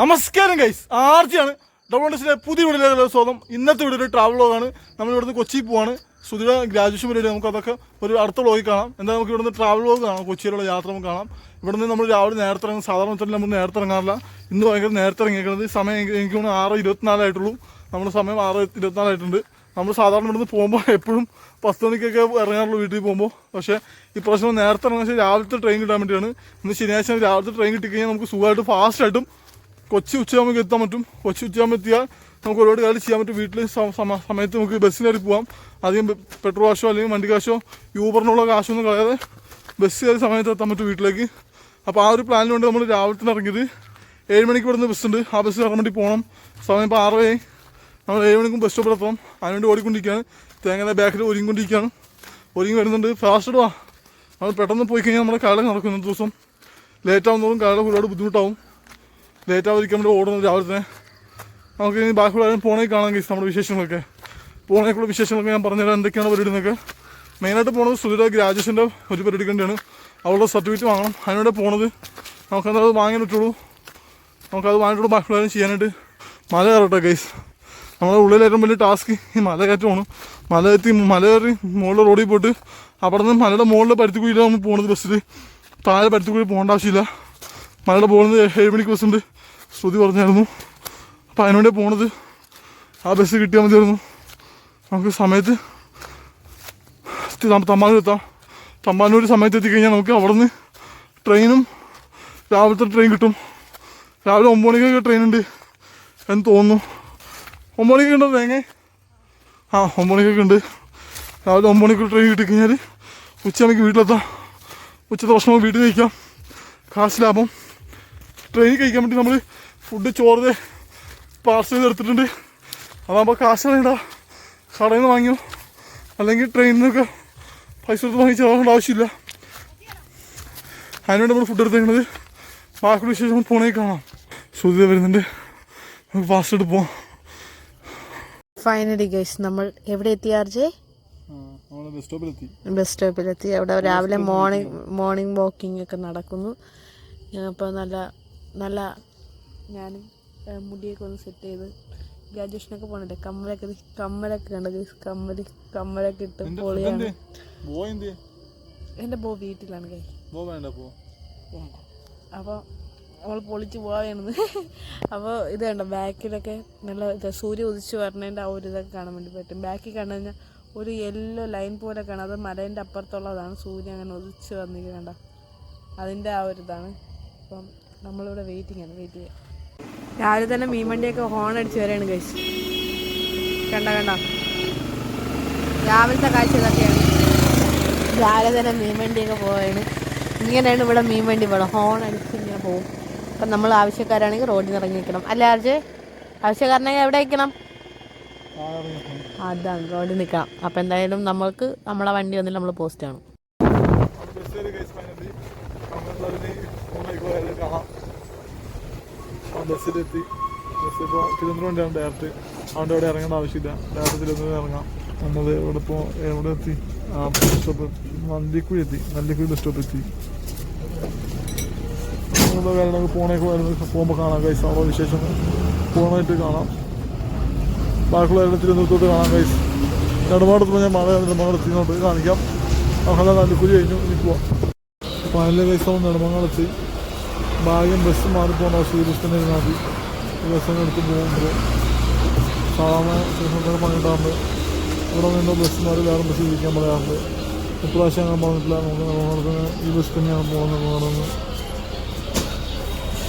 നമസ്കാരം ഗൈസ് ആർജിയാണ്. ഡബിൾസിലെ പുതിയ വീഡിയോയിലെ സ്വാഗതം. ഇന്നത്തെ വീഡിയോ ഒരു ട്രാവൽ വ്ളോഗാണ് നമ്മൾ ഇവിടുന്ന് കൊച്ചി പോവാണ്. സുധിയുടെ ഗ്രാജുവേഷൻ പരിപാടി നമുക്ക് അതൊക്കെ ഒരു അടുത്ത വ്ളോഗിൽ കാണാം. എന്താ നമുക്ക് ഇവിടുന്ന് ട്രാവൽ വ്ളോഗ് കാണാം. കൊച്ചിയിലുള്ള യാത്ര നമുക്ക് കാണാം. ഇവിടുന്ന് നമ്മൾ രാവിലെ നേരത്തെ ഇറങ്ങും. സാധാരണ വെച്ചാൽ നമ്മൾ നേരത്തെ ഇറങ്ങാറില്ല. ഇന്ന് ഭയങ്കര നേരത്തെ ഇറങ്ങിയിരിക്കുന്നത് സമയം എനിക്ക് തോന്നുന്നു ആറ് ഇരുപത്തിനാലായിട്ടുള്ളൂ നമ്മുടെ സമയം ആറ് ഇരുപത്തിനാലായിട്ടുണ്ട് നമ്മൾ സാധാരണ ഇവിടുന്ന് പോകുമ്പോൾ എപ്പോഴും പത്ത് മണിക്കൊക്കെ ഇറങ്ങാറുള്ളൂ വീട്ടിൽ പോകുമ്പോൾ. പക്ഷേ ഈ ഇപ്രാവശ്യം നേരത്തെ ഇറങ്ങാൻ രാവിലത്തെ ട്രെയിൻ കിട്ടാൻ വേണ്ടിയാണ്. ഇന്ന് ശനിയാഴ്ച രാവിലത്തെ ട്രെയിൻ കിട്ടിക്കഴിഞ്ഞാൽ നമുക്ക് സുഖമായിട്ട് ഫാസ്റ്റായിട്ടും കൊച്ചി ഉച്ചയാകുമ്പോൾ എത്താൻ പറ്റും. കൊച്ചി ഉച്ചയാകുമ്പോൾ എത്തിയാൽ നമുക്ക് ഒരുപാട് കാര്യം ചെയ്യാൻ പറ്റും. വീട്ടിൽ സമയത്ത് നമുക്ക് ബസ്സിന് കയറി പോവാം. അധികം പെട്രോൾ കാശോ അല്ലെങ്കിൽ വണ്ടി കാശോ യൂബറിനുള്ള കാശൊന്നും കളയാതെ ബസ് കയറി സമയത്ത് എത്താൻ പറ്റും വീട്ടിലേക്ക്. അപ്പോൾ ആ ഒരു പ്ലാനിൽ വേണ്ടി നമ്മൾ രാവിലെ തന്നെ ഇറങ്ങിയത്. ഏഴ് മണിക്ക് ഇവിടുന്ന് ബസ്സുണ്ട് ആ ബസ് കയറാൻ വേണ്ടി പോകണം സമയം ഇപ്പോൾ ആറരയായി നമ്മൾ ഏഴ് മണിക്കും ബസ് സ്റ്റോപ്പിൽ എത്തണം. അതിനുവേണ്ടി ഓടിക്കൊണ്ടിരിക്കുകയാണ്. തേങ്ങയുടെ ബാക്കിൽ ഒരുങ്ങിക്കൊണ്ടിരിക്കുകയാണ്. ഒരുങ്ങി വരുന്നുണ്ട്. ഫാസ്റ്റ് വാ നമ്മൾ പെട്ടെന്ന് പോയി കഴിഞ്ഞാൽ നമ്മുടെ കാലം നടക്കുന്ന ദിവസം ലേറ്റ് ആവുന്നതും കാലം ഒരുപാട് ബുദ്ധിമുട്ടാവും. ലേറ്റ് ആവാതിരിക്കാൻ വേണ്ടി ഓടുന്നത് രാവിലെ തന്നെ നമുക്ക് ഇനി ബാക്കിയുള്ള പോണേ കാണാൻ കഴിയും നമ്മുടെ വിശേഷങ്ങളൊക്കെ. പോണേക്കുള്ള വിശേഷങ്ങളൊക്കെ ഞാൻ പറഞ്ഞുതരാം. എന്തൊക്കെയാണ് പരിപാടി എന്നൊക്കെ മെയിനായിട്ട് പോണത് സുധിര ഗ്രാജുവേഷന്റെ ഒരു പരിപാടിക്ക് വേണ്ടിയാണ് അവളുടെ സർട്ടിഫിക്കറ്റ് വാങ്ങണം. അതിനോട് പോണത് നമുക്കത് വാങ്ങാൻ പറ്റുള്ളൂ. നമുക്കത് വാങ്ങിയിട്ടുള്ള ബാക്കിയുള്ള ചെയ്യാനായിട്ട് മല കയറട്ടെ ഗൈസ് നമ്മുടെ ഉള്ളിൽ ഏറ്റവും വലിയ ടാസ്ക് ഈ മല കയറ്റമാണ്. മല കയറ്റി മല കയറി മുകളിൽ റോഡിൽ പോയിട്ട് അവിടെ നിന്ന് മലയുടെ മുകളിൽ പരുത്തിക്കുഴിയിലാണ് നമ്മൾ പോകുന്നത് ബസ്സിൽ താഴെ പരുത്തിക്കുഴി പോകേണ്ട ആവശ്യമില്ല. മലയുടെ പോകുന്നത് ഏഴ് മണിക്ക് ബസ്സുണ്ട് ശ്രുതി പറഞ്ഞായിരുന്നു. അപ്പോൾ അതിനുവേണ്ടി പോണത്. ആ ബസ് കിട്ടിയാൽ മതിയായിരുന്നു. നമുക്ക് സമയത്ത് തമ്പാനൂർ എത്താം. തമ്പാനൂർ സമയത്ത് എത്തിക്കഴിഞ്ഞാൽ നമുക്ക് അവിടെ നിന്ന് ട്രെയിനും രാവിലത്തെ ട്രെയിൻ കിട്ടും. രാവിലെ ഒമ്പത് മണിക്കൊക്കെ ട്രെയിൻ ഉണ്ട് എന്ന് തോന്നുന്നു. ഒമ്പത് മണിക്ക് ഉണ്ടോ തേങ്ങ ആ ഒമ്പത് മണിക്കൊക്കെ ഉണ്ട്. രാവിലെ ഒമ്പത് മണിക്ക് ട്രെയിൻ കിട്ടിക്കഴിഞ്ഞാൽ ഉച്ചയാണെങ്കിൽ വീട്ടിലെത്താം. ഉച്ചത്തെ ഭക്ഷണം വീട്ടിൽ കഴിക്കാം. കാശ് ലാഭം. ട്രെയിനിൽ കഴിക്കാൻ വേണ്ടി നമ്മൾ ഫുഡ് ചോറ് പാർസൽ ചെയ്ത് എടുത്തിട്ടുണ്ട്. അതാകുമ്പോൾ കാശ് കളയണ്ട കടയിൽ നിന്ന് വാങ്ങിയോ? അല്ലെങ്കിൽ ട്രെയിനിൽ നിന്നൊക്കെ പൈസ കൊടുത്ത് വാങ്ങി ആവേണ്ട ആവശ്യമില്ല. അതിനുവേണ്ടി നമ്മൾ ഫുഡ് എടുത്തേക്കുന്നത് ബാക്കിയുള്ള വിശേഷം നമ്മൾ ഫോണിൽ കാണാം. ശ്രുതി വരുന്നുണ്ട്. നമുക്ക് ഫാസ്റ്റ് എടുത്ത് പോവാം. ഫൈനലി ഗൈസ് നമ്മൾ എവിടെ എത്തി ആർജെ നമ്മൾ ബസ് സ്റ്റോപ്പിലെത്തി ബസ് സ്റ്റോപ്പിലെത്തി അവിടെ രാവിലെ മോർണിംഗ് മോർണിംഗ് വാക്കിംഗ് ഒക്കെ നടക്കുന്നു. അപ്പോൾ നല്ല നല്ല ഞാനും മുടിയൊക്കെ ഒന്ന് സെറ്റ് ചെയ്ത് ഗ്രാജുവേഷനൊക്കെ പോകണല്ലേ കമ്മലൊക്കെ കമ്മലൊക്കെ കണ്ട? ഗൈസ് കമ്മൽ കമ്മലൊക്കെ ഇട്ട് പൊളിയാണ്. എന്റെ ബോ വീട്ടിലാണ് ബോ വേണ്ട അപ്പോൾ അവൾ പൊളിച്ച് പോവാണെന്ന് അപ്പോൾ ഇത് കണ്ടോ? ബാക്കിലൊക്കെ നല്ല സൂര്യ ഉദിച്ച് വരണേന്റെ ആ ഒരു ഇതൊക്കെ കാണാൻ വേണ്ടി പറ്റും. ബാക്കിൽ കണ്ടു കഴിഞ്ഞാൽ ഒരു യെല്ലോ ലൈൻ പോലെ കാണാം. അത് മലേന്റെ അപ്പുറത്തുള്ളതാണ്. സൂര്യൻ അങ്ങനെ ഉദിച്ച് വന്നിട്ട് കണ്ട? അതിന്റെ ആ ഒരു ഇതാണ്. അപ്പം നമ്മളിവിടെ വെയിറ്റിംഗ് ആണ് വെയിറ്റ് ചെയ്യാം. രാവിലെ തന്നെ മീൻ വണ്ടിയൊക്കെ ഹോൺ അടിച്ച് വരെയാണ് കഴിച്ചു കണ്ട കണ്ട? രാവിലത്തെ കാഴ്ച ഇതൊക്കെയാണ്. രാവിലെ തന്നെ മീൻ വണ്ടിയൊക്കെ പോവാണ് ഇങ്ങനെയാണ് ഇവിടെ മീൻവണ്ടി വണ്ടി ഇവിടെ. ഹോൺ അടിച്ച് ഇങ്ങനെ പോകും അപ്പം നമ്മൾ ആവശ്യക്കാരാണെങ്കിൽ റോഡിൽ നിന്ന് ഇറങ്ങി നിൽക്കണം. അല്ല ആർജ്? ആവശ്യക്കാരനെങ്കിൽ എവിടെ നിൽക്കണം? അതാണ് റോഡിൽ നിൽക്കണം. അപ്പം എന്തായാലും നമ്മൾക്ക് നമ്മളെ വണ്ടി വന്നിട്ട് നമ്മൾ പോസ്റ്റ് ബസ്സിലെത്തി. ബസ് ഇപ്പോൾ തിരുവനന്തപുരം ഡയറക്റ്റ്. അവിടെ ഇവിടെ ഇറങ്ങേണ്ട ആവശ്യമില്ല. ഡയറക്റ്റ് തിരുവനന്തപുരം ഇറങ്ങാം. നമ്മൾ ഇവിടെ ഇപ്പോൾ എവിടെ എത്തി? ആ ബസ് സ്റ്റോപ്പ് നന്ദിക്കുഴി എത്തി. നല്ലിക്കുഴി ബസ് സ്റ്റോപ്പ് എത്തി. അങ്ങനെയുള്ള കാര്യങ്ങളൊക്കെ പോണേക്ക് പോകുമ്പോൾ കാണാം കൈസ് അവിടെ വിശേഷം പോകണമായിട്ട് കാണാം. ബാക്കിയുള്ള എല്ലാം തിരുവനന്തപുരത്തോട്ട് കാണാം കൈസ് നെടുമാടത്ത് ഞാൻ മഴ നെടുമാടത്തിനോട്ട് കാണിക്കാം. അങ്ങനെ നല്ലിക്കുഴി കഴിഞ്ഞു. ഇനി പോവാം. പതിനഞ്ച് കൈസ് നെടുമങ്ങാടെത്തി ഭാഗ്യം ബസ് മാറി പോകണ സൂര്യസ്ഥനെ ഇരുന്നാതി ബസ്സിന് എടുത്ത് പോകുമ്പോൾ സാധാരണ കൃഷ്ണത്തിന് പണിയിട്ടാറുണ്ട് ഇവിടെ നിന്ന് ബസ് മാറി വേറെ ബസ് ഇരിക്കാൻ പറയാറുണ്ട്. ഇപ്രാവശ്യം അങ്ങനെ പറഞ്ഞിട്ടില്ല. നമുക്ക് ഈ ബസ് തന്നെയാണ് പോകുന്നത് പറഞ്ഞു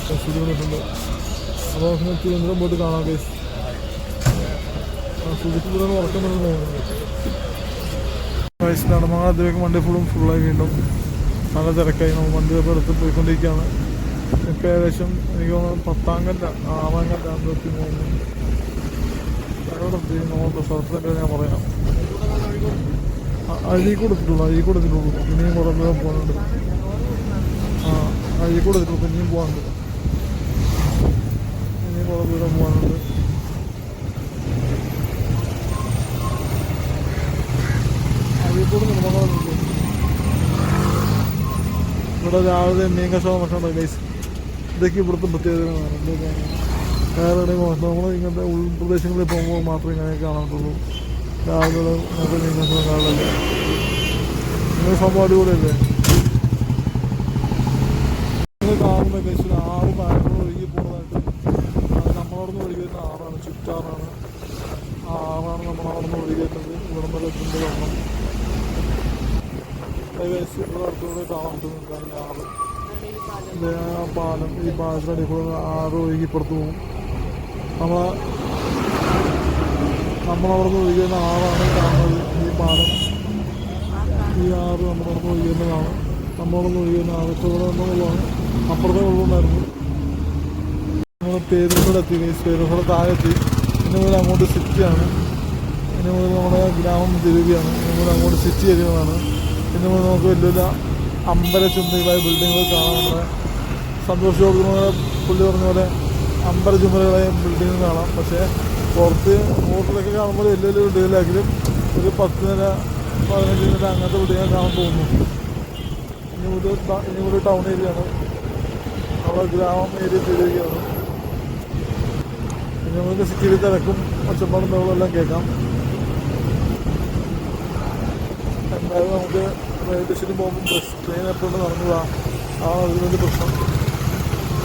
ബസ് ഇരുന്നിട്ടുണ്ട് അപ്പോൾ തിരുവനന്തപുരം പോയിട്ട് കാണാം കേസ് സുഖത്തിലൂടെ ഉറക്കം വരുന്ന വയസ്സ് നെടുമങ്ങാടത്തിലേക്ക് വണ്ടി ഫുള്ളും ഫുള്ളായി വീണ്ടും. നല്ല തിരക്കായി. നമ്മൾ വണ്ടി എടുത്ത് പോയിക്കൊണ്ടിരിക്കുകയാണ്. ഇപ്പം ഏകദേശം എനിക്ക് തോന്നുന്നു പത്താം കല്ല ആറാം കല്ല അമ്പത്തി മൂന്ന് എവിടെ നോക്കാം സ്ഥലത്തിന്റെ ഞാൻ പറയാം. അരി കൊടുത്തിട്ടുള്ളൂ അരി കൊടുത്തിട്ടുള്ളൂ. ഇനിയും കുറേ ദൂരം പോകാനുണ്ട്. ആ അരി കൊടുത്തിട്ടുള്ളൂ ഇനിയും പോകാനുണ്ട്. ഇനിയും കുറേ ദൂരം പോകാനുണ്ട്. അഴീക്കോട് നിർമ്മാണം ഇവിടെ രാവിലെ മീൻ കച്ചവടം ഭക്ഷണം ഗൈസ് ഇതൊക്കെ ഇവിടുത്തെ പ്രത്യേകതകളാണ് വേറെ നമ്മൾ ഇങ്ങനത്തെ ഉൾപ്രദേശങ്ങളിൽ പോകുമ്പോൾ മാത്രമേ ഇങ്ങനെ കാണത്തുള്ളൂ. രാവിലെ കാണില്ല നിങ്ങൾ സംഭവം അടിപൊളിയല്ലേ? കാണുന്ന ഏകദേശം കാണാൻ പറ്റുന്നുണ്ട്. ആറ്. പാലം ഈ പാലത്തിന്റെ അടിയിൽ കൂടെ ആറ് ഒഴുകി പുറത്തു പോകും. നമ്മൾ നമ്മളവിടുന്ന് നിന്ന് വരുന്ന ആറാണ് കാണുന്നത്. ഈ പാലം ഈ ആറ് നമ്മളവിടുന്ന് ഒഴുകി വരുന്നതാണ്. നമ്മളവിടുന്ന് നിന്ന് വരുന്ന ആറ് ഇപ്പോൾ ഇവിടെ നിന്നുള്ളതാണ് അപ്പുറത്തെ വെള്ളമുണ്ടായിരുന്നു നമ്മൾ പേരുകൂടെ എത്തി പേരുകൂടെ താഴെ എത്തി. ഇനി മുതൽ അങ്ങോട്ട് സിറ്റിയാണ് ഇനി മുതൽ നമ്മുടെ ഗ്രാമം തിരുവിയാണ്. ഇനി മുതൽ അങ്ങോട്ട് സിറ്റി ഏരിയകളാണ് ഇനി മുതൽ നമുക്ക് വലിയ വലിയ അമ്പല ചുമരുകളായ ബിൽഡിങ്ങുകൾ കാണാം നമ്മുടെ സന്തോഷ് മുതൽ പുള്ളി പറഞ്ഞ പോലെ അമ്പല ചുമരുകളായ ബിൽഡിങ്ങുകൾ കാണാം. പക്ഷേ പുറത്ത് ഹോട്ടലൊക്കെ കാണുമ്പോൾ വലിയ വലിയ ബിൽഡിങ്ങിലാക്കിലും ഒരു പത്ത് നില പതിനഞ്ച് നില അങ്ങനത്തെ ബിൽഡിങ്ങൾ കാണാൻ തോന്നുന്നു ഇനി ഒരു ഇനി ഒരു ടൗൺ ഏരിയയാണ് നമ്മുടെ ഗ്രാമം ഏരിയ തിരികെയാണ് പിന്നെ നമുക്ക് സിറ്റിയിൽ തിരക്കും ഒച്ചപ്പാടും ബഹളവും എല്ലാം കേൾക്കാം. എന്തായാലും നമുക്ക് സ്റ്റേഷനിൽ പോകുമ്പോൾ ബസ് ട്രെയിൻ എപ്പോഴും നടന്നതാണ് ആ വലിയ പ്രശ്നം.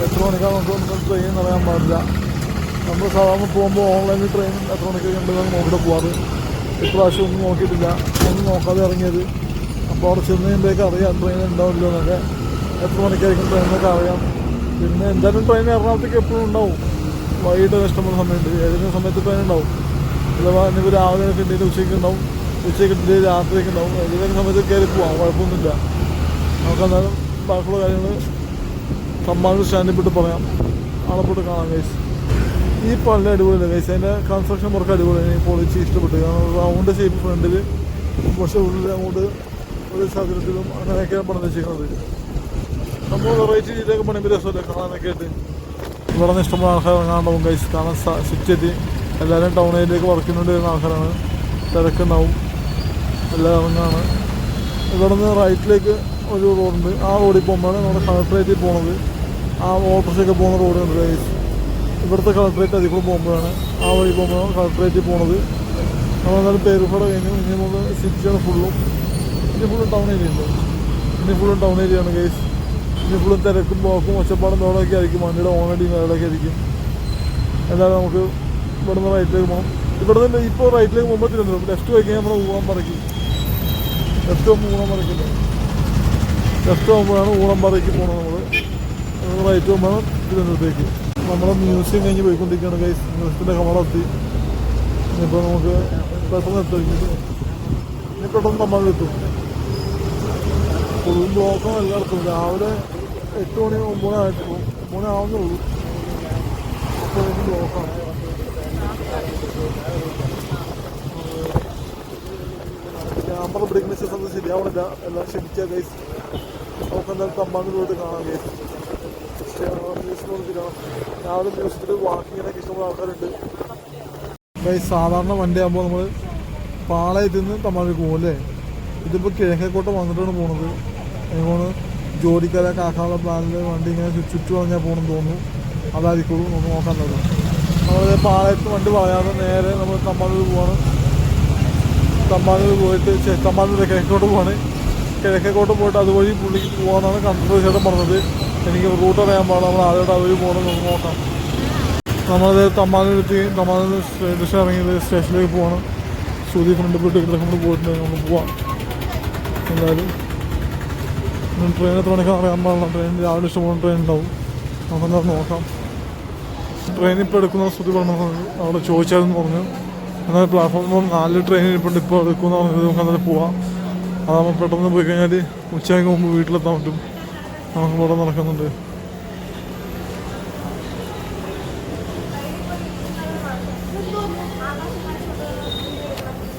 എത്ര മണിക്കാണ് നമുക്ക് ട്രെയിൻ പറയാൻ പാടില്ല? നമ്മൾ സാധാരണ പോകുമ്പോൾ ഓൺലൈനിൽ ട്രെയിൻ എത്ര മണിക്ക് കണ്ടതാണ് നോക്കിയിട്ട് പോവാറ്? ഇപ്രാവശ്യം ഒന്നും നോക്കിയിട്ടില്ല. ഒന്നും നോക്കാതെ ഇറങ്ങിയത്. അപ്പോൾ അവിടെ ചെന്ന് കഴിയുമ്പോഴേക്കും അറിയാം ട്രെയിൻ ഉണ്ടാവില്ലോ എന്നൊക്കെ. എത്ര മണിക്കായിരിക്കും ട്രെയിൻ എന്നൊക്കെ അറിയാം. പിന്നെ എന്തായാലും ട്രെയിൻ എറണാകുളത്തേക്ക് എപ്പോഴും ഉണ്ടാവും. വൈകിട്ട് ഇഷ്ടമുള്ള സമയമുണ്ട്. ഏതെങ്കിലും സമയത്ത് ട്രെയിൻ ഉണ്ടാവും. അഥവാ ഇനിയിപ്പോൾ രാവിലെ കിട്ടിയിട്ട് ഉച്ചയ്ക്ക് ഉണ്ടാവും. ഉച്ചയ്ക്ക് രാത്രിയൊക്കെ ഉണ്ടാവും. ഏതെങ്കിലും സമയത്ത് കയറി പോവാം. കുഴപ്പമൊന്നുമില്ല. നമുക്ക് എന്നാലും ബാക്കിയുള്ള കാര്യങ്ങൾ സമ്മാനം സ്റ്റാൻഡിൽ പോയിട്ട് പറയാം. ആളെ പോയിട്ട് കാണാം ഗൈസ് ഈ പള്ളി അടിപൊളിയല്ല ഗൈസ് അതിന്റെ കൺസ്ട്രക്ഷൻ വർക്ക് അടിപൊളിയാണ്. ഈ പൊളിച്ച് ഇഷ്ടപ്പെട്ടു. കാരണം റൗണ്ട് ഷേപ്പ് ഫ്രണ്ടിൽ പക്ഷേ ഉള്ളിൽ അങ്ങോട്ട് ഒരു ചതുരത്തിലും അങ്ങനെയൊക്കെ പണിത് ചെയ്യുന്നത്. നമ്മൾ വെറൈറ്റി രീതിയിലൊക്കെ പണിയുമ്പോൾ രസമല്ലേ? കാണാനൊക്കെ ആയിട്ട്. ഇവിടെ നിന്ന് ഇഷ്ടംപോലെ ആൾക്കാർ ഇറങ്ങാണ്ടാവും ഗൈസ് കാണാൻ സിറ്റി എത്തി എല്ലാവരും ടൗൺ ഏരിയയിലേക്ക് വർക്കിനുവേണ്ടി വരുന്ന ആൾക്കാരാണ്. തിരക്കുണ്ടാവും. എല്ലാം ഒന്നാണ് ഇവിടെ നിന്ന് റൈറ്റിലേക്ക് ഒരു റോഡുണ്ട് ആ റോഡിൽ പോകുമ്പോഴാണ് നമ്മുടെ കളക്ട്രേറ്റിൽ പോകുന്നത് ആ ഓട്ടോറിക്ഷയൊക്കെ പോകുന്ന റോഡുണ്ട് ഗൈസ് ഇവിടുത്തെ കളക്ട്രേറ്റ് കൂടെ പോകുമ്പോഴാണ് ആ വഴി പോകുമ്പോഴാണ് കളക്ട്രേറ്റിൽ പോകുന്നത് നമ്മൾ എന്നാലും പേരുപട കഴിഞ്ഞു. ഇനി നമ്മൾ സിറ്റിയാണ് ഫുള്ളും ഇനി ഫുള്ളും ടൗൺ ഏരിയ ഉണ്ട്. ഇനി ഫുള്ളും ടൗൺ ഏരിയ ആണ് ഗൈസ് ഇനി ഫുള്ളും തിരക്കും പോക്കും ഒച്ചപ്പാടും തോടൊക്കെ ആയിരിക്കും. വണ്ടിയുടെ ഓണടിയും ബഹളമൊക്കെ ആയിരിക്കും. എന്തായാലും നമുക്ക് ഇവിടുന്ന് റൈറ്റിലേക്ക് പോകണം ഇവിടുന്ന് ഇപ്പോൾ റൈറ്റിലേക്ക് പോകുമ്പോൾ തിരുവനന്തപുരം. ലെഫ്റ്റ് വയ്ക്കാൻ നമ്മൾ പോകാൻ പറക്കി ലെഫ്റ്റ് പോകുമ്പോൾ ഊളം പറക്കില്ല ലെഫ്റ്റ് പോകുമ്പോഴാണ് ഊളം പറയ്ക്ക് പോകുന്നത് നമ്മൾ റൈറ്റ് പോകുമ്പോഴാണ് തിരുവനന്തപുരത്തേക്ക്. നമ്മൾ മ്യൂസിയം കഴിഞ്ഞ് പോയിക്കൊണ്ടിരിക്കുകയാണ് മ്യൂസിയത്തിന്റെ കമളെത്തി ഇനിയിപ്പോൾ നമുക്ക് പെട്ടെന്ന് എത്തും ഇനി പെട്ടെന്ന് നമ്മൾ എത്തും. ഫുൾ ബ്ലോക്കും എല്ലായിടത്തും രാവിലെ എട്ട് മണി ഒമ്പത് ആയിട്ട് ഒമ്പത് ആവുന്നുള്ളൂ അപ്പോൾ ബ്ലോക്കാണ് ക്യാമറ ബ്രേക്ക് മിസ്റ്റേസ് അത് ശരിയാവണില്ല എല്ലാം ക്ഷമിക്കുക ഗൈസ് നമുക്ക് എന്തായാലും തമ്പാന്ന് പോയിട്ട് കാണാം ഗൈസ് രാവിലെ മ്യൂസിയത്തിൽ വാക്കിങ്ങിനൊക്കെ ഇഷ്ടമുള്ള ആൾക്കാരുണ്ട്. ഗൈസ് സാധാരണ വണ്ടി ആകുമ്പോൾ നമ്മൾ പാളയത്തിൽ നിന്ന് തമിഴ്നാട്ടിൽ പോകും അല്ലേ? ഇതിപ്പോൾ കിഴക്കേക്കോട്ട വന്നിട്ടാണ് പോണത്. അതുകൊണ്ട് ജോലിക്കാരെ കാക്കാനുള്ള പ്ലാനിൽ വണ്ടി ഇങ്ങനെ ചുറ്റു പറഞ്ഞാൽ പോകണമെന്ന് തോന്നുന്നു. അതായിരിക്കുള്ളൂ. നമുക്ക് നോക്കാൻ തന്നെ നമ്മൾ പാളയത്ത് വണ്ടി പറയാതെ നേരെ നമ്മൾ തമ്പാനൂർ പോവാണ്. തമ്പാനൂർ പോയിട്ട് തമ്പാനൂർ കിഴക്കോട്ട് പോവാണ്. കിഴക്കോട്ട് പോയിട്ട് അതുവഴി പുള്ളിക്ക് പോകാനാണ് കണ്ടത് ചേട്ടൻ പറഞ്ഞത്. എനിക്ക് റൂട്ട് അറിയാൻ പാടില്ല നമ്മൾ ആദ്യമായിട്ട് അതുവഴി പോകണം നമുക്ക് നോക്കാം. നമ്മളത് തമ്പാനൂരെത്തി തമ്പാനൂർ സ്റ്റേഷൻ ഇറങ്ങിയത് സ്റ്റേഷനിലേക്ക് പോകണം സൂതി ഫ്രണ്ട് പോയിട്ട് ഇവിടെ നമ്മൾ പോയിട്ടുണ്ട് നമുക്ക് പോവാം. എന്തായാലും ട്രെയിൻ എത്ര മണിക്കാണ് അറിയാൻ പാടില്ല. ട്രെയിൻ രാവിലെ ഇഷ്ടംപോലെ ട്രെയിൻ ഉണ്ടാവും. നമുക്കെന്താ നോക്കാം. ട്രെയിൻ ഇപ്പോൾ എടുക്കുന്ന ശ്രുതി പറഞ്ഞു അവിടെ ചോദിച്ചാലും പറഞ്ഞു. എന്നാൽ പ്ലാറ്റ്ഫോം നാല് ട്രെയിൻ ഇപ്പോൾ ഇപ്പോൾ എടുക്കുമെന്ന് പറഞ്ഞത് നമുക്ക് അങ്ങനെ പോവാം. അതാകുമ്പോൾ പെട്ടെന്ന് പോയി കഴിഞ്ഞാൽ ഉച്ചയ്ക്ക് മുമ്പ് വീട്ടിലെത്താൻ പറ്റും. നമുക്ക് ഇവിടെ നടക്കുന്നുണ്ട്.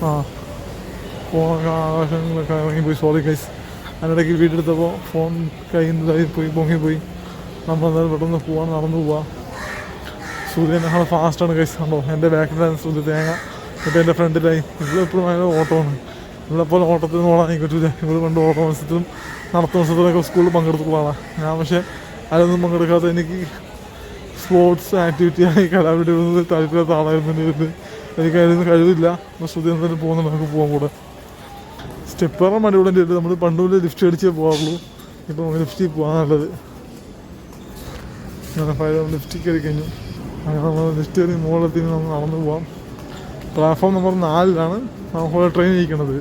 ആ. ഫോണൊക്കെ ആകാശങ്ങളൊക്കെ ഇറങ്ങിപ്പോയി സോറി കൈസ് അതിനിടയ്ക്ക് വീടെടുത്തപ്പോൾ ഫോൺ കയ്യിൽ നിന്ന് പോയി. പൊങ്ങിപ്പോയി നമ്മൾ എന്തായാലും പെട്ടെന്ന് പോവാൻ നടന്നു പോവാം. ഞങ്ങൾ ഫാസ്റ്റാണ് കൈസ് കണ്ടോ? എന്റെ ബാക്കിലാണ് സൂര്യ തേങ്ങ. എന്നിട്ട് എന്റെ ഫ്രണ്ടിലായി ഇവിടെ എപ്പോഴും ഭയങ്കര ഓട്ടമാണ്. ഇവിടെപ്പോൾ ഓട്ടത്തിൽ നിന്ന് ഓടാൻ എനിക്ക് പറ്റില്ല ഇവിടെ പണ്ട് ഓട്ട മത്സരത്തിലും നടത്ത മത്സരത്തിലൊക്കെ സ്കൂളിൽ പങ്കെടുത്തുള്ള ഞാൻ പക്ഷേ അതിലൊന്നും പങ്കെടുക്കാത്ത എനിക്ക് സ്പോർട്സ് ആക്ടിവിറ്റി ആയി കലാവിടുന്നത് താല്പര്യമില്ലാത്ത ആളായിരുന്നു എനിക്ക് അതിനൊന്നും കഴിവില്ല. അപ്പോൾ ശ്രുതി എന്തായാലും പോകുന്നുണ്ട് നമുക്ക് പോകാൻ കൂടെ. സ്റ്റെപ്പറും അടിപൊളി ഉണ്ട് നമ്മൾ പണ്ട് മുതലേ ലിഫ്റ്റ് അടിച്ചേ പോകാറുള്ളൂ ഇപ്പോൾ നമുക്ക് ലിഫ്റ്റിൽ പോകാൻ നല്ലത്. ഞാൻ ലിഫ്റ്റിൽ കയറി കഴിഞ്ഞു. അങ്ങനെ നമ്മൾ ലിഫ്റ്റ് കയറി മുകളിലെത്തി നമ്മൾ നടന്നു പോവാം. പ്ലാറ്റ്ഫോം നമ്പർ നാലിലാണ് നമുക്ക് ട്രെയിൻ ഇരിക്കുന്നത്.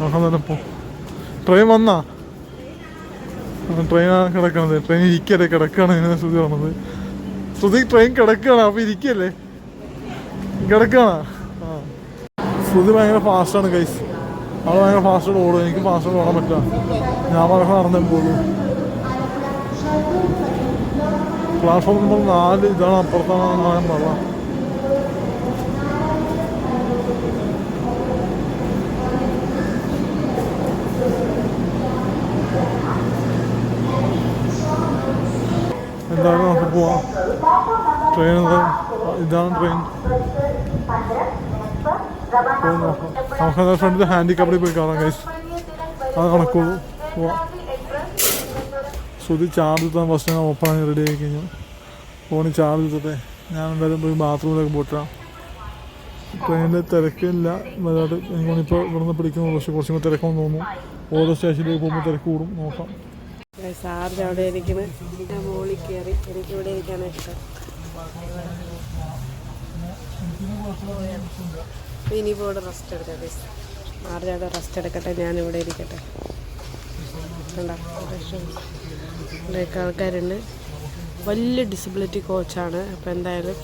നോക്കാൻ തന്നെ പോ. ട്രെയിൻ വന്നാ? ട്രെയിനാണ് കിടക്കണത്. ട്രെയിൻ ഇരിക്കല്ലേ? കിടക്കുകയാണ് ഇങ്ങനെ ശ്രുതി പറഞ്ഞത്. ശ്രുതി ട്രെയിൻ കിടക്കുകയാണ് അപ്പോൾ ഇരിക്കല്ലേ? കിടക്കുകയാണ് ആ. ശ്രുതി ഭയങ്കര ഫാസ്റ്റാണ് കൈസ് അവൾ ഭയങ്കര ഫാസ്റ്റോട് ഓടും. എനിക്ക് ഫാസ്റ്റോട് ഓടാൻ പറ്റില്ല ഞാൻ പറഞ്ഞ നടന്നേ പോകുള്ളൂ പ്ലാറ്റ്ഫോം നമ്പർ നാല് ഇതാണ് അപ്പുറത്താണ് ഞാൻ എന്തായാലും നമുക്ക് പോവാം. ട്രെയിൻ ഇതാണ് ട്രെയിൻ പോയി നോക്കാം. നമുക്ക് ഫ്രണ്ടിൽ ഹാൻഡിക്കാപ്പിൽ പോയി കാണാം കൈസ് അത് നടക്കുള്ളൂ പോവാം. ശ്രുതി ചാർജ് എത്താൻ ഫസ്റ്റ് ഞാൻ ഓപ്പൺ ആയി റെഡി ആയി കഴിഞ്ഞു. ഫോണിൽ ചാർജ് ചെയ്തിട്ടെ ഞാൻ എന്തായാലും പോയി ബാത്റൂമിലേക്ക് പോട്ടാം ട്രെയിനിൽ തിരക്കില്ല. വലുതായിട്ട് എനിക്കൊന്നിപ്പോൾ ഇവിടുന്ന് പിടിക്കുന്നു പക്ഷേ കുറച്ചും കൂടി തിരക്കെന്ന് തോന്നുന്നു. ഓരോ സ്റ്റേഷനിലേക്ക് പോകുമ്പോൾ തിരക്ക് കൂടും. നോക്കാം. സാറിന് അവിടെ ഇരിക്കുന്നത് ഞാൻ മോളിൽ കയറി എനിക്ക് ഇവിടെ ഇരിക്കാനാണ് ഇഷ്ടം. ഇനിയിപ്പോ ഇവിടെ റെസ്റ്റ് എടുക്കട്ടെ സാറിന് അവിടെ റെസ്റ്റ് എടുക്കട്ടെ ഞാൻ ഇവിടെ ഇരിക്കട്ടെ? ഇവിടെയൊക്കെ ആൾക്കാരുണ്ട്. വലിയ ഡിസബിലിറ്റി കോച്ചാണ് അപ്പോൾ എന്തായാലും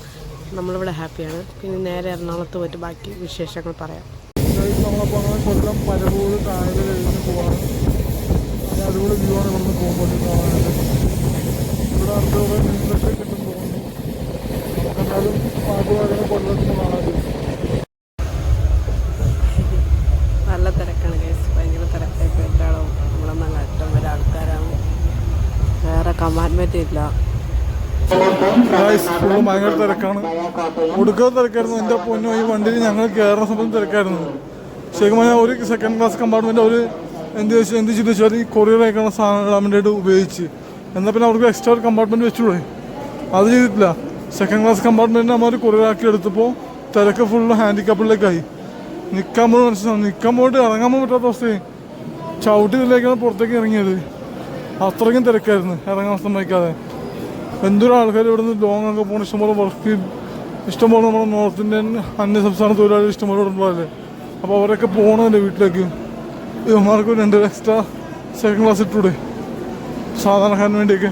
നമ്മളിവിടെ ഹാപ്പിയാണ് പിന്നെ നേരെ എറണാകുളത്ത് പോയിട്ട് ബാക്കി വിശേഷങ്ങൾ പറയാം. കൊല്ലം അടിപൊളി വ്യൂ ആണ് ഇവിടുന്ന് പോകുമ്പോൾ കാണാനായിട്ട് ഇവിടെ അടുത്തുള്ള മീൻകറി കിട്ടും തോന്നുന്നു നമുക്കെന്തായാലും പാട്ടുപാടിനെ കൊല്ലത്തിന് കാണാൻ നല്ല തിരക്കാണ് കേസ് ഭയങ്കര തിരക്കായിട്ട് എല്ലായിടവും നമ്മളൊന്നും കഷ്ടം വരെ ആൾക്കാരാണ്. വേറെ കമാൻമെന്റ് ഇല്ല. ഫുള്ള് ഭയങ്കര തിരക്കാണ്. ഒടുക്കത്തെ തിരക്കായിരുന്നു. എന്റെ പൊന്നു ഈ വണ്ടിയിൽ ഞങ്ങൾ കയറുന്ന സമയത്ത് തിരക്കായിരുന്നു. ശരിക്കും പറഞ്ഞാൽ ഒരു സെക്കൻഡ് ക്ലാസ് കമ്പാർട്ട്മെന്റ് അവർ എന്ത് വെച്ച് എന്ത് ചെയ്തു വെച്ചാൽ ഈ കൊറിയർ അയക്കുന്ന സാധനങ്ങൾ വേണ്ടിയിട്ട് ഉപയോഗിച്ച്. എന്നാൽ പിന്നെ അവർക്ക് എക്സ്ട്രാ ഒരു കമ്പാർട്ട്മെന്റ് വെച്ചുകൂടെ അത് ചെയ്തിട്ടില്ല. സെക്കൻഡ് ക്ലാസ് കമ്പാർട്ട്മെന്റിന് നമ്മൾ കൊറിയർ ആക്കി എടുത്തപ്പോൾ തിരക്ക് ഫുള്ള് ഹാൻഡിക്കാപ്പിലേക്കായി നിൽക്കാൻ പോലും മനസ്സിലാവും നിൽക്കാൻ പോയിട്ട് ഇറങ്ങാൻ പോകാൻ പറ്റാത്ത അവസ്ഥയായി. ചവിട്ടിയിലേക്കാണ് പുറത്തേക്ക് ഇറങ്ങിയത്. അത്രയ്ക്കും തിരക്കായിരുന്നു ഇറങ്ങാൻ സമ്മതിക്കാതെ. എന്തോരം ആൾക്കാർ ഇവിടെ നിന്ന് ലോങ് ഒക്കെ പോകണം ഇഷ്ടംപോലെ വർക്ക് ഇഷ്ടംപോലെ നമ്മുടെ നോർത്ത് ഇന്ത്യൻ അന്യ സംസ്ഥാന തൊഴിലാളികൾ ഇഷ്ടംപോലെ ഇവിടെ ഉണ്ടാവില്ലേ അപ്പോൾ അവരൊക്കെ പോകണമല്ലേ വീട്ടിലേക്ക്. ഇവന്മാർക്ക് രണ്ട് എക്സ്ട്രാ സെക്കൻഡ് ക്ലാസ് ഇട്ടൂടെ? സാധാരണക്കാരന് വേണ്ടിയൊക്കെ.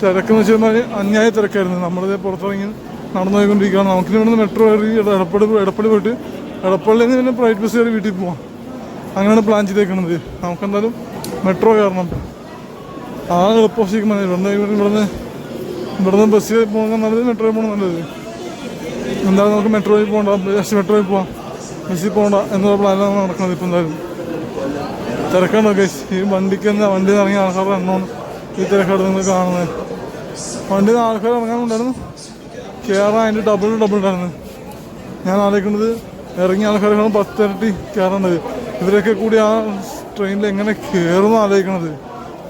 തിരക്കെന്ന് വെച്ച് കഴിഞ്ഞാൽ അന്യായ തിരക്കായിരുന്നു. നമ്മളിത് പുറത്തിറങ്ങി നടന്നു പോയിക്കൊണ്ടിരിക്കുകയാണ് നമുക്കിനി ഇവിടുന്ന് മെട്രോ കയറി എടപ്പള്ളി എടപ്പള്ളി പോയിട്ട് എടപ്പള്ളിയിൽ നിന്ന് പിന്നെ പ്രൈവറ്റ് ബസ് കയറി വീട്ടിൽ പോവാം. അങ്ങനെയാണ് പ്ലാൻ ചെയ്തേക്കുന്നത് നമുക്കെന്തായാലും മെട്രോ കയറണം. അതാണ് എളുപ്പം ശരിക്കും ഇവിടുന്ന് ഇവിടുന്ന് ഇവിടുന്ന് ബസ്സിൽ പോകാൻ നല്ലത് മെട്രോയിൽ പോകണം നല്ലത്. എന്തായാലും നമുക്ക് മെട്രോയിൽ പോകണ്ട. ജസ്റ്റ് മെട്രോയിൽ പോവാം. ബസ്സിൽ പോകണ്ട എന്നുള്ള പ്ലാനാണ് നടക്കുന്നത് ഇപ്പം എന്തായാലും. തിരക്കാണോ ഗൈസ് ഈ വണ്ടിക്ക് എന്താ വണ്ടി ഇറങ്ങിയ ആൾക്കാരുടെ എണ്ണമാണ് ഈ തിരക്കട നിങ്ങൾ കാണുന്നത്. നിന്ന് ആൾക്കാർ ഇറങ്ങാനുണ്ടായിരുന്നു കയറാൻ അതിന്റെ ഡബിൾ ഡബിൾ ഉണ്ടായിരുന്നു. ഞാൻ ആലോചിക്കുന്നത് ഇറങ്ങിയ ആൾക്കാരെക്കാളും പത്തിരട്ടി കയറേണ്ടത് ഇവരൊക്കെ കൂടി ആ ട്രെയിനിൽ എങ്ങനെ കയറുന്നു ആലോചിക്കണത്.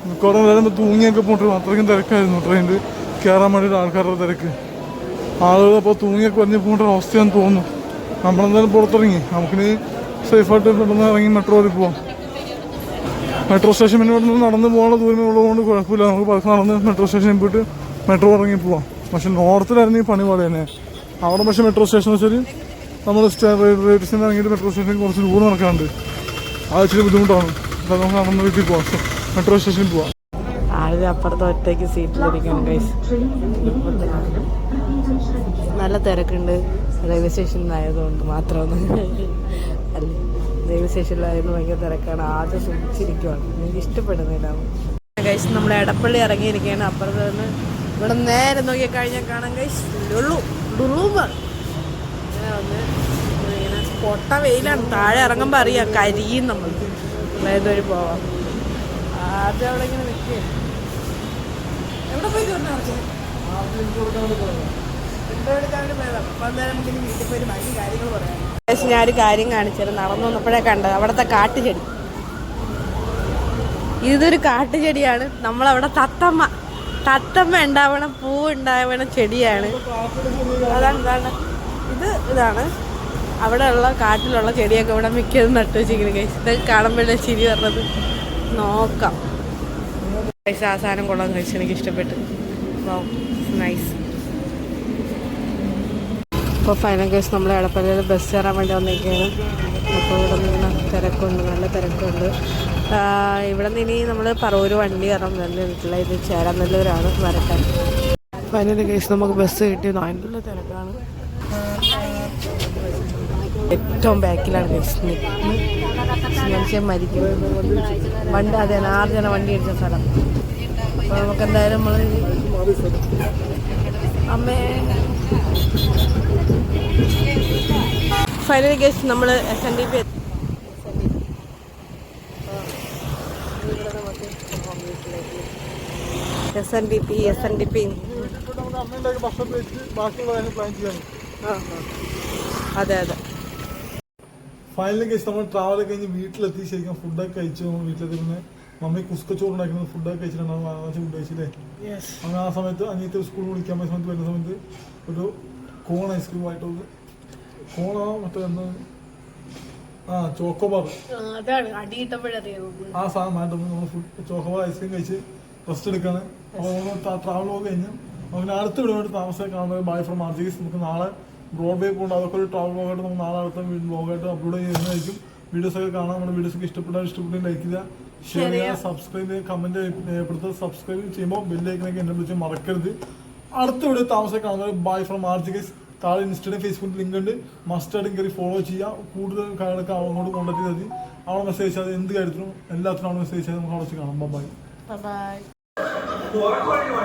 മിക്കവാറും നേരം തൂങ്ങിയൊക്കെ പോയിട്ട് അത്രയ്ക്കും തിരക്കായിരുന്നു ട്രെയിനിൽ കയറാൻ വേണ്ടിയിട്ട് ആൾക്കാരുടെ തിരക്ക്. ആളുകൾ അപ്പോൾ തൂങ്ങിയൊക്കെ കുറഞ്ഞ് പോകേണ്ട അവസ്ഥയാണെന്ന് തോന്നുന്നു. നമ്മളെന്തായാലും പുറത്തിറങ്ങി. നമുക്കിനി സേഫായിട്ട് പെട്ടെന്ന് ഇറങ്ങി മെട്രോയിൽ പോവാം. മെട്രോ സ്റ്റേഷൻ പിന്നെ ഇവിടെ നിന്ന് നടന്ന് പോകാനുള്ള ദൂരമേ ഉള്ളതുകൊണ്ട് കുഴപ്പമില്ല. നമുക്ക് പതുക്കെ നടന്ന് മെട്രോ സ്റ്റേഷനിൽ പോയിട്ട് മെട്രോ ഇറങ്ങി പോവാം. പക്ഷെ നോർത്തിലായിരുന്നു ഈ പണി പോലെ തന്നെ. അവിടെ പക്ഷേ മെട്രോ സ്റ്റേഷൻ വെച്ചാൽ നമ്മൾ സ്റ്റേഷനിൽ ഇറങ്ങിയിട്ട് മെട്രോ സ്റ്റേഷനിൽ കുറച്ച് ദൂരം നടക്കാറുണ്ട് അത് ഇച്ചിരി ബുദ്ധിമുട്ടാണ്. അപ്പോൾ നമുക്ക് നടന്ന് വീട്ടിൽ പോവാം. മെട്രോ സ്റ്റേഷനിൽ പോവാം. അപ്പുറത്ത് ഒറ്റയ്ക്ക് സീറ്റിലിരിക്കണം നല്ല തിരക്കുണ്ട്. റെയിൽവേ സ്റ്റേഷനിലായതുകൊണ്ട് മാത്രമാണ്. അല്ല റെയിൽവേ സ്റ്റേഷനിലായിരുന്നു ഭയങ്കര തിരക്കാണ്. ആദ്യം സൂക്ഷിച്ചിരിക്കുവാണ് എനിക്ക് ഇഷ്ടപ്പെടുന്നതിനാണ് കൈസ് നമ്മൾ എടപ്പള്ളി ഇറങ്ങിയിരിക്കുകയാണ്. അപ്പുറത്ത് നിന്ന് ഇവിടെ നേരെ നോക്കിക്കഴിഞ്ഞാൽ കാണാൻ കഴിച്ചു പൊട്ട വെയിലാണ്. താഴെ ഇറങ്ങുമ്പോൾ അറിയാം കരിയും നമ്മൾ ഒരു പോവാം ആദ്യം അവിടെ ഇങ്ങനെ നിൽക്കുക എവിടെ പോയി തീർന്നു? ഞാൻ ഒരു കാര്യം കാണിച്ചത് നടന്നു വന്നപ്പോഴേ കണ്ടത് അവിടുത്തെ കാട്ടുചെടി. ഇതൊരു കാട്ടുചെടിയാണ്. നമ്മളവിടെ തത്തമ്മ തത്തമ്മ ഉണ്ടാവണ പൂ ഉണ്ടാവണ ചെടിയാണ്. അതാണ് ഇതാണ്. ഇത് ഇതാണ്. അവിടെ ഉള്ള കാട്ടിലുള്ള ചെടിയൊക്കെ ഇവിടെ മിക്കതും നട്ടു വെച്ചിരിക്കുന്നത് കേസ് ഇതൊക്കെ കാണുമ്പോഴേ ചിരി പറഞ്ഞത് നോക്കാം. കഴിച്ച ആ സാധനം കൊള്ളാൻ കഴിച്ചു എനിക്ക് ഇഷ്ടപ്പെട്ടു. നൈസ് ഇപ്പോൾ ഫൈനൽ കേസ് നമ്മൾ എളപ്പള്ളിയിൽ ബസ് കയറാൻ വേണ്ടി വന്നിരിക്കുകയാണ്. അപ്പോൾ ഇവിടെ നിന്ന് തിരക്കുണ്ട് നല്ല തിരക്കുണ്ട്. ഇവിടെ നിന്ന് ഇനി നമ്മൾ പറവൂർ വണ്ടി കയറാൻ നല്ല ഇത് ചേരാനല്ലൂരാണ് വരക്കാൻ ഫൈനൽ കേസ് നമുക്ക് ബസ് കിട്ടി നല്ല തിരക്കാണ്. ഏറ്റവും ബാക്കിലാണ് കേസ് മനുഷ്യൻ മരിക്കും വണ്ടി അതെ ആറ് ജന വണ്ടി എടുത്ത സ്ഥലം. അപ്പോൾ നമുക്ക് എന്തായാലും നമ്മൾ അമ്മേ ഫൈനൽ ഗസ്റ്റ് നമ്മൾ S N D P S N D P S N D P അതെ അതെ. ഫൈനലി കഴിച്ച് നമ്മൾ ട്രാവൽ കഴിഞ്ഞ് വീട്ടിലെത്തി. ശരിക്കും ഫുഡൊക്കെ കഴിച്ചു. നമ്മൾ വീട്ടിലെത്തി പിന്നെ മമ്മി കുസ്കച്ചോറ് ഉണ്ടാക്കുന്നത് ഫുഡൊക്കെ കഴിച്ചിട്ടുണ്ടാവും ഫുഡ് കഴിച്ചില്ലേ യെസ് അങ്ങനെ ആ സമയത്ത് അനിയത്തെ സ്കൂളിൽ വിളിക്കാൻ പോയ സമയത്ത് വരുന്ന സമയത്ത് ഒരു കോൺ ഐസ്ക്രീം ആയിട്ട് വന്ന് കോണാണോ മറ്റേ എന്താ? ആ ചോക്കോബാർ അതാണ്. അടിയിട്ടപ്പോഴറിയാം ആ സാധനം നമ്മൾ ചോക്കോബാർ ഐസ്ക്രീം കഴിച്ച് റെസ്റ്റ് എടുക്കാണ്. അപ്പോൾ നമ്മൾ ട്രാവൽ പോയി കഴിഞ്ഞ് അങ്ങനെ അടുത്ത വീട് വേണ്ടി താമസം കാണുന്നത് ബൈ ഫ്രം ആർജീസ് നമുക്ക് നാളെ ബ്രോഡ്വേ വേ പോകുന്നുണ്ട് അതൊക്കെ ഒരു ട്രാവൽ ബ്ലോഗായിട്ട് നമുക്ക് നാളെ അടുത്ത ബ്ലോഗായിട്ട് അപ്ലോഡ് ചെയ്യുന്നതായിരിക്കും വീഡിയോസ് ഒക്കെ കാണാൻ നമ്മുടെ വീഡിയോസ് ഒക്കെ ഇഷ്ടപ്പെട്ടാൽ ഇഷ്ടപ്പെട്ടെങ്കിൽ ലൈക്ക് ചെയ്യുക. ഷെയർ ചെയ്യുക സബ്സ്ക്രൈബ് ചെയ്യുക കമന്റ് രേഖപ്പെടുത്തുക സബ്സ്ക്രൈബ് ചെയ്യുമ്പോൾ ബെല്ലൈക്കനൊക്കെ എന്നെ വിളിച്ച് മറക്കരുത്. അടുത്ത വീഡിയോ താമസം കാണുന്നത് ബൈ ഫ്രം ആർജിഗീസ് താഴെ ഇൻസ്റ്റഗ്രാം ഫേസ്ബുക്ക് ലിങ്ക് ഉണ്ട്. മസ്റ്റായിട്ടും കയറി ഫോളോ ചെയ്യുക കൂടുതൽ കാര്യങ്ങളൊക്കെ അവനോട് കോൺടാക്ട് ചെയ്താൽ മതി. അവളെ മെസ്സേജ് ചെയ്താൽ എന്ത് കാര്യത്തിനും എല്ലാത്തിനും അവളെ മെസ്സേജ് ചെയ്താൽ നമുക്ക് അവിടെ വെച്ച് കാണാം. Bye bye